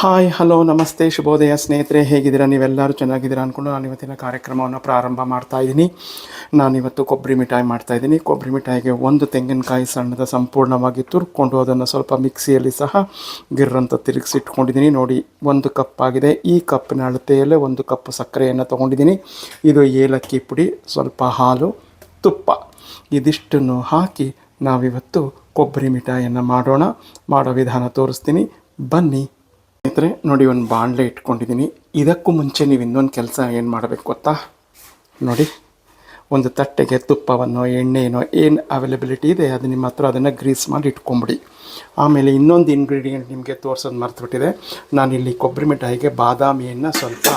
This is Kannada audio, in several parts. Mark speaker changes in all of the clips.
Speaker 1: ಹಾಯ್ ಹಲೋ ನಮಸ್ತೆ, ಶುಭೋದಯ ಸ್ನೇಹಿತರೆ, ಹೇಗಿದ್ದೀರಾ? ನೀವೆಲ್ಲರೂ ಚೆನ್ನಾಗಿದ್ದೀರಾ ಅಂದ್ಕೊಂಡು ನಾನು ಇವತ್ತಿನ ಕಾರ್ಯಕ್ರಮವನ್ನು ಪ್ರಾರಂಭ ಮಾಡ್ತಾ ಇದ್ದೀನಿ. ನಾನಿವತ್ತು ಕೊಬ್ಬರಿ ಮಿಠಾಯಿ ಮಾಡ್ತಾ ಇದ್ದೀನಿ. ಕೊಬ್ಬರಿ ಮಿಠಾಯಿಗೆ ಒಂದು ತೆಂಗಿನಕಾಯಿ ಸಣ್ಣದ ಸಂಪೂರ್ಣವಾಗಿ ತುರ್ಕೊಂಡು ಅದನ್ನು ಸ್ವಲ್ಪ ಮಿಕ್ಸಿಯಲ್ಲಿ ಸಹ ಗಿರ್ರಂತ ತಿರುಗಿಸಿಟ್ಕೊಂಡಿದ್ದೀನಿ. ನೋಡಿ, ಒಂದು ಕಪ್ ಆಗಿದೆ. ಈ ಕಪ್ಪಿನ ಅಳತೆಯಲ್ಲೇ ಒಂದು ಕಪ್ ಸಕ್ಕರೆಯನ್ನು ತೊಗೊಂಡಿದ್ದೀನಿ. ಇದು ಏಲಕ್ಕಿ ಪುಡಿ, ಸ್ವಲ್ಪ ಹಾಲು, ತುಪ್ಪ. ಇದಿಷ್ಟನ್ನು ಹಾಕಿ ನಾವಿವತ್ತು ಕೊಬ್ಬರಿ ಮಿಠಾಯಿಯನ್ನು ಮಾಡೋಣ. ಮಾಡೋ ವಿಧಾನ ತೋರಿಸ್ತೀನಿ. ಬನ್ನಿ. ಸ್ನೇಹಿತರೆ, ನೋಡಿ ಒಂದು ಬಾಣಲೆ ಇಟ್ಕೊಂಡಿದ್ದೀನಿ ಇದಕ್ಕೂ ಮುಂಚೆ ನೀವು ಇನ್ನೊಂದು ಕೆಲಸ ಏನು ಮಾಡಬೇಕು ಗೊತ್ತಾ? ನೋಡಿ, ಒಂದು ತಟ್ಟೆಗೆ ತುಪ್ಪವನ್ನು, ಎಣ್ಣೆನೋ, ಏನು ಅವೈಲೆಬಿಲಿಟಿ ಇದೆ, ಅದು ನಿಮ್ಮ ಹತ್ರ ಅದನ್ನು ಗ್ರೀಸ್ ಮಾಡಿ ಇಟ್ಕೊಂಬಿಡಿ. ಆಮೇಲೆ ಇನ್ನೊಂದು ಇಂಗ್ರೀಡಿಯೆಂಟ್ ನಿಮಗೆ ತೋರಿಸೋದು ಮರ್ತುಬಿಟ್ಟಿದೆ. ನಾನಿಲ್ಲಿ ಕೊಬ್ಬರಿ ಮಿಠಾಯಿಗೆ ಬಾದಾಮಿಯನ್ನು ಸ್ವಲ್ಪ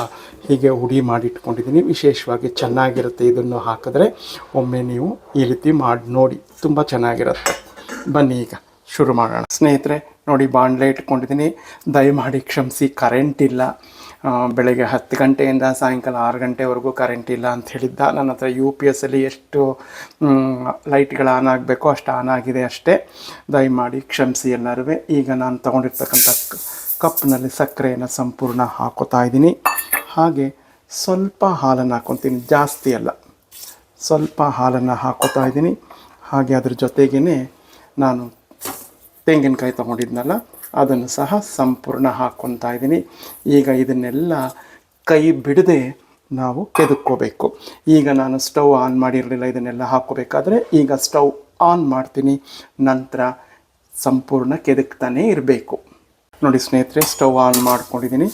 Speaker 1: ಹೀಗೆ ಹುಡಿ ಮಾಡಿ ಇಟ್ಕೊಂಡಿದ್ದೀನಿ ವಿಶೇಷವಾಗಿ ಚೆನ್ನಾಗಿರುತ್ತೆ ಇದನ್ನು ಹಾಕಿದ್ರೆ ಒಮ್ಮೆ ನೀವು ಈ ರೀತಿ ಮಾಡಿ ನೋಡಿ. ತುಂಬ ಚೆನ್ನಾಗಿರುತ್ತೆ. ಬನ್ನಿ ಈಗ. ಶುರು ಮಾಡೋಣ. ಸ್ನೇಹಿತರೆ, ನೋಡಿ ಬಾಂಡ್ಲೆ ಇಟ್ಕೊಂಡಿದ್ದೀನಿ. ದಯಮಾಡಿ ಕ್ಷಮಿಸಿ ಕರೆಂಟ್ ಇಲ್ಲ. ಬೆಳಗ್ಗೆ ಹತ್ತು ಗಂಟೆಯಿಂದ ಸಾಯಂಕಾಲ ಆರು ಗಂಟೆವರೆಗೂ ಕರೆಂಟ್ ಇಲ್ಲ ಅಂತ ಹೇಳಿದ್ದ. ನನ್ನ ಹತ್ರ ಯು ಪಿ ಎಸ್ಸಲ್ಲಿ ಎಷ್ಟು ಲೈಟ್ಗಳು ಆನ್ ಆಗಬೇಕೋ ಅಷ್ಟು ಆನ್ ಆಗಿದೆ ಅಷ್ಟೇ. ದಯಮಾಡಿ ಕ್ಷಮಿಸಿ ಎಲ್ಲರೂ ಈಗ ನಾನು ತೊಗೊಂಡಿರ್ತಕ್ಕಂಥ ಕಪ್ನಲ್ಲಿ ಸಕ್ಕರೆಯನ್ನು ಸಂಪೂರ್ಣ ಹಾಕೋತಾ ಇದ್ದೀನಿ. ಹಾಗೆ ಸ್ವಲ್ಪ ಹಾಲನ್ನು ಹಾಕೊತೀನಿ. ಜಾಸ್ತಿ ಅಲ್ಲ. ಸ್ವಲ್ಪ ಹಾಲನ್ನು ಹಾಕೋತಾ ಇದ್ದೀನಿ. ಹಾಗೆ ಅದ್ರ ಜೊತೆಗೇ ನಾನು ತೆಂಗಿನಕಾಯಿ ತೊಗೊಂಡಿದ್ನಲ್ಲ, ಅದನ್ನು ಸಹ ಸಂಪೂರ್ಣ ಹಾಕ್ಕೊತಾ ಇದ್ದೀನಿ. ಈಗ ಇದನ್ನೆಲ್ಲ ಕೈ ಬಿಡದೆ ನಾವು ಕೆದಕ್ಕೋಬೇಕು ಈಗ ನಾನು ಸ್ಟವ್ ಆನ್ ಮಾಡಿರಲಿಲ್ಲ, ಇದನ್ನೆಲ್ಲ ಹಾಕೋಬೇಕಾದ್ರೆ ಈಗ ಸ್ಟವ್ ಆನ್ ಮಾಡ್ತೀನಿ. ನಂತರ ಸಂಪೂರ್ಣ ಕೆದಕ್ತಾನೇ ಇರಬೇಕು. ನೋಡಿ ಸ್ನೇಹಿತರೆ, ಸ್ಟವ್ ಆನ್ ಮಾಡ್ಕೊಂಡಿದ್ದೀನಿ.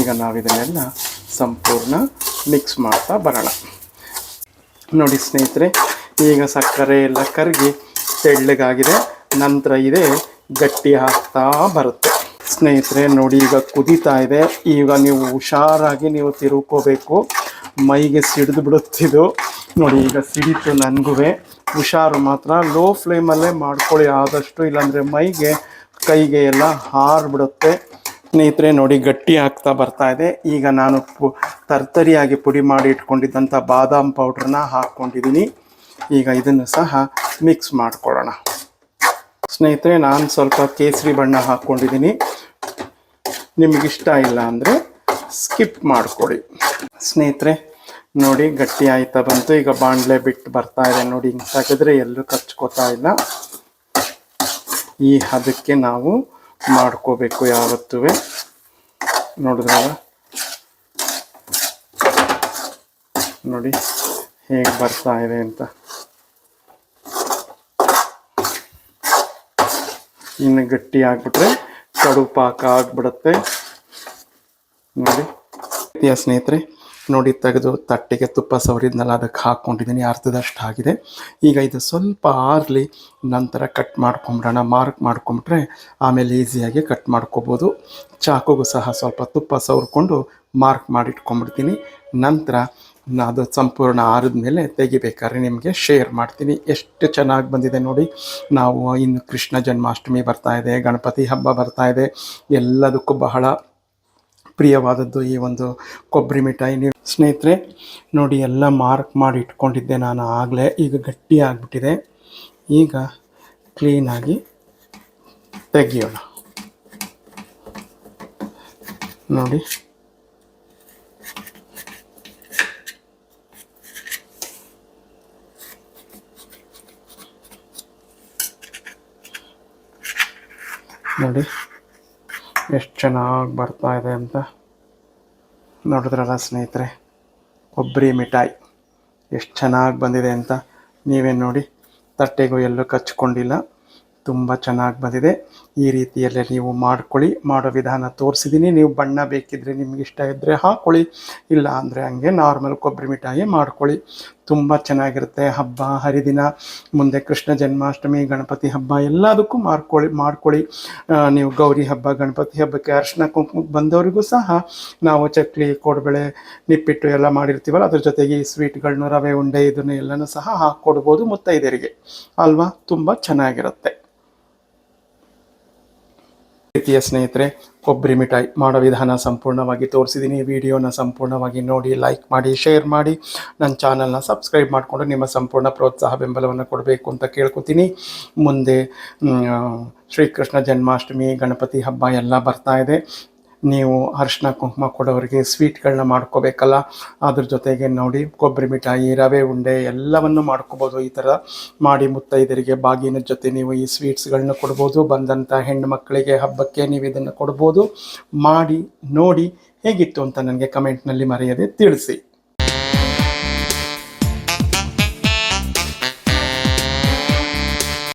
Speaker 1: ಈಗ ನಾವು ಇದನ್ನೆಲ್ಲ ಸಂಪೂರ್ಣ ಮಿಕ್ಸ್ ಮಾಡ್ತಾ ಬರೋಣ. ನೋಡಿ ಸ್ನೇಹಿತರೆ, ಈಗ ಸಕ್ಕರೆ ಎಲ್ಲ ಕರಗಿ ತೆಳ್ಳಗಾಗಿದೆ. ನಂತರ ಇದೆ ಗಟ್ಟಿ ಆಗ್ತಾ ಬರುತ್ತೆ. ಸ್ನೇಹಿತರೆ, ನೋಡಿ, ಈಗ ಕುದೀತಾ ಇದೆ. ಈಗ ನೀವು ಹುಷಾರಾಗಿ ನೀವು ತಿರುಕೋಬೇಕು. ಮೈಗೆ ಸಿಡಿದು ಬಿಡುತ್ತಿದ್ದು. ನೋಡಿ, ಈಗ ಸಿಡಿತು ನನಗೂ ಹುಷಾರು ಮಾತ್ರ. ಲೋ ಫ್ಲೇಮಲ್ಲೇ ಮಾಡ್ಕೊಳ್ಳಿ. ಆದಷ್ಟು ಇಲ್ಲಾಂದರೆ ಮೈಗೆ, ಕೈಗೆ ಎಲ್ಲ ಹಾರ್ಬಿಡುತ್ತೆ. ಸ್ನೇಹಿತರೆ, ನೋಡಿ ಗಟ್ಟಿ ಆಗ್ತಾ ಬರ್ತಾ ಇದೆ. ಈಗ ನಾನು ಪು, ತರ್ತರಿಯಾಗಿ ಪುಡಿ ಮಾಡಿ ಇಟ್ಕೊಂಡಿದ್ದಂಥ ಬಾದಾಮ್ ಪೌಡ್ರನ್ನ ಹಾಕ್ಕೊಂಡಿದ್ದೀನಿ. ಈಗ ಇದನ್ನು ಸಹ ಮಿಕ್ಸ್ ಮಾಡ್ಕೊಳ್ಳೋಣ. ಸ್ನೇಹಿತರೆ, ನಾನು ಸ್ವಲ್ಪ ಕೇಸರಿ ಬಣ್ಣ ಹಾಕ್ಕೊಂಡಿದ್ದೀನಿ. ನಿಮಗಿಷ್ಟ ಇಲ್ಲ ಅಂದರೆ ಸ್ಕಿಪ್ ಮಾಡಿಕೊಡಿ. ಸ್ನೇಹಿತರೆ, ನೋಡಿ ಗಟ್ಟಿ ಆಯ್ತಾ ಬಂತು. ಈಗ ಬಾಣಲೆ ಬಿಟ್ಟು ಬರ್ತಾ ಇದೆ ನೋಡಿ. ಹಿಂಗೆ ತೆಗೆದ್ರೆ ಎಲ್ಲೂ ಕಚ್ಕೋತಾ ಇಲ್ಲ. ಈ ಹದಕ್ಕೆ ನಾವು ಮಾಡ್ಕೋಬೇಕು ಯಾವತ್ತೂ ನೋಡಿದ್ರಲ್ಲ? ನೋಡಿ ಹೇಗೆ ಬರ್ತಾ ಇದೆ ಅಂತ. ಇನ್ನು ಗಟ್ಟಿ ಆಗ್ಬಿಟ್ರೆ ಕಡು ಪಾಕ ಆಗ್ಬಿಡತ್ತೆ. ನೋಡಿ. ಸ್ನೇಹಿತರೆ, ನೋಡಿ ತೆಗೆದು ತಟ್ಟೆಗೆ ತುಪ್ಪ ಸವರಿದ್ನಲ್ಲ, ಅದಕ್ಕೆ ಹಾಕ್ಕೊಂಡಿದ್ದೀನಿ. ಅರ್ಧದಷ್ಟು ಆಗಿದೆ ಈಗ ಇದು ಸ್ವಲ್ಪ ಆರಲಿ, ನಂತರ ಕಟ್ ಮಾಡ್ಕೊಂಬಿಡೋಣ. ಮಾರ್ಕ್ ಮಾಡ್ಕೊಂಬಿಟ್ರೆ ಆಮೇಲೆ ಈಸಿಯಾಗಿ ಕಟ್ ಮಾಡ್ಕೋಬೋದು. ಚಾಕುಗೂ ಸಹ ಸ್ವಲ್ಪ ತುಪ್ಪ ಸವರ್ಕೊಂಡು ಮಾರ್ಕ್ ಮಾಡಿಟ್ಕೊಂಬಿಡ್ತೀನಿ. ನಂತರ ಅದು ಸಂಪೂರ್ಣ ಆರಿದ ಮೇಲೆ ತೆಗಿಬೇಕಾದ್ರೆ ನಿಮಗೆ ಶೇರ್ ಮಾಡ್ತೀನಿ. ಎಷ್ಟು ಚೆನ್ನಾಗಿ ಬಂದಿದೆ ನೋಡಿ. ನಾವು ಇನ್ನು ಕೃಷ್ಣ ಜನ್ಮಾಷ್ಟಮಿ ಬರ್ತಾ ಇದೆ, ಗಣಪತಿ ಹಬ್ಬ ಬರ್ತಾ ಇದೆ. ಎಲ್ಲದಕ್ಕೂ ಬಹಳ ಪ್ರಿಯವಾದದ್ದು ಈ ಒಂದು ಕೊಬ್ಬರಿ ಮಿಠಾಯಿ. ನೀವು ಸ್ನೇಹಿತರೆ, ನೋಡಿ ಎಲ್ಲ ಮಾರ್ಕ್ ಮಾಡಿ ಇಟ್ಕೊಂಡಿದ್ದೆ ನಾನು ಆಗಲೇ. ಈಗ ಗಟ್ಟಿ ಆಗಿಬಿಟ್ಟಿದೆ. ಈಗ ಕ್ಲೀನಾಗಿ ತೆಗಿಯೋಣ. ನೋಡಿ. ನೋಡಿ. ಎಷ್ಟು ಚೆನ್ನಾಗಿ ಬರ್ತಾ ಇದೆ ಅಂತ. ನೋಡಿದ್ರಲ್ಲ ಸ್ನೇಹಿತರೆ, ಕೊಬ್ಬರಿ ಮಿಠಾಯಿ. ಎಷ್ಟು ಚೆನ್ನಾಗಿ ಬಂದಿದೆ ಅಂತ ನೀವೇ ನೋಡಿ, ತಟ್ಟೆಗೂ ಎಲ್ಲೂ ಕಚ್ಕೊಂಡಿಲ್ಲ. ತುಂಬ ಚೆನ್ನಾಗಿ ಬಂದಿದೆ. ಈ ರೀತಿಯಲ್ಲೇ ನೀವು ಮಾಡ್ಕೊಳ್ಳಿ. ಮಾಡೋ ವಿಧಾನ ತೋರಿಸಿದ್ದೀನಿ ನೀವು ಬಣ್ಣ ಬೇಕಿದ್ದರೆ ನಿಮ್ಗೆ ಇಷ್ಟ ಇದ್ದರೆ ಹಾಕ್ಕೊಳ್ಳಿ ಇಲ್ಲ ಅಂದರೆ ಹಂಗೆ ನಾರ್ಮಲ್ ಕೊಬ್ಬರಿ ಮಿಠಾಯಿ ಮಾಡ್ಕೊಳ್ಳಿ. ತುಂಬ ಚೆನ್ನಾಗಿರುತ್ತೆ. ಹಬ್ಬ, ಹರಿದಿನ, ಮುಂದೆ ಕೃಷ್ಣ ಜನ್ಮಾಷ್ಟಮಿ, ಗಣಪತಿ ಹಬ್ಬ ಎಲ್ಲದಕ್ಕೂ ಮಾಡ್ಕೊಳ್ಳಿ ಮಾಡ್ಕೊಳ್ಳಿ ನೀವು ಗೌರಿ ಹಬ್ಬ, ಗಣಪತಿ ಹಬ್ಬಕ್ಕೆ ಅರ್ಶಿನ ಕುಂಕುಮಕ್ಕೆ ಬಂದವರಿಗೂ ಸಹ ನಾವು ಚಕ್ಲಿ, ಕೋಡ್ಬಳೆ, ನಿಪ್ಪಿಟ್ಟು ಎಲ್ಲ ಮಾಡಿರ್ತೀವಲ್ಲ, ಅದ್ರ ಜೊತೆಗೆ ಈ ಸ್ವೀಟ್ಗಳನ್ನ ರವೆ, ಉಂಡೆ ಇದನ್ನು ಎಲ್ಲನೂ ಸಹ ಹಾಕ್ಕೊಡ್ಬೋದು ಮುತ್ತೈದೆಯರಿಗೆ. ಅಲ್ವಾ? ತುಂಬ ಚೆನ್ನಾಗಿರುತ್ತೆ. ಪ್ರೀತಿಯ ಸ್ನೇಹಿತರೆ, ಕೊಬ್ಬರಿ ಮಿಠಾಯಿ ಮಾಡೋ ವಿಧಾನ ಸಂಪೂರ್ಣವಾಗಿ ತೋರಿಸಿದ್ದೀನಿ. ವಿಡಿಯೋನ ಸಂಪೂರ್ಣವಾಗಿ ನೋಡಿ ಲೈಕ್ ಮಾಡಿ ಶೇರ್ ಮಾಡಿ. ನನ್ನ ಚಾನಲ್ನ ಸಬ್ಸ್ಕ್ರೈಬ್ ಮಾಡಿಕೊಂಡು ನಿಮ್ಮ ಸಂಪೂರ್ಣ ಪ್ರೋತ್ಸಾಹ ಬೆಂಬಲವನ್ನು ಕೊಡಬೇಕು ಅಂತ ಕೇಳ್ಕೊತೀನಿ. ಮುಂದೆ ಶ್ರೀಕೃಷ್ಣ ಜನ್ಮಾಷ್ಟಮಿ, ಗಣಪತಿ ಹಬ್ಬ ಎಲ್ಲ ಬರ್ತಾ ಇದೆ. ನೀವು ಅರಿಶಿನ ಕುಂಕುಮ ಕೊಡೋರಿಗೆ ಸ್ವೀಟ್ಗಳನ್ನ ಮಾಡ್ಕೋಬೇಕಲ್ಲ? ಅದ್ರ ಜೊತೆಗೆ ನೋಡಿ, ಕೊಬ್ಬರಿ ಮಿಠಾಯಿ, ರವೆ ಉಂಡೆ ಎಲ್ಲವನ್ನು ಮಾಡ್ಕೋಬೋದು. ಈ ಥರ ಮಾಡಿ ಮುತ್ತೈದರಿಗೆ ಬಾಗಿನ ಜೊತೆ ನೀವು ಈ ಸ್ವೀಟ್ಸ್ಗಳನ್ನ ಕೊಡ್ಬೋದು. ಬಂದಂಥ ಹೆಣ್ಣು ಮಕ್ಕಳಿಗೆ ಹಬ್ಬಕ್ಕೆ ನೀವು ಇದನ್ನು ಕೊಡ್ಬೋದು. ಮಾಡಿ, ನೋಡಿ ಹೇಗಿತ್ತು ಅಂತ ನನಗೆ ಕಮೆಂಟ್ನಲ್ಲಿ ಮರೆಯದೆ ತಿಳಿಸಿ.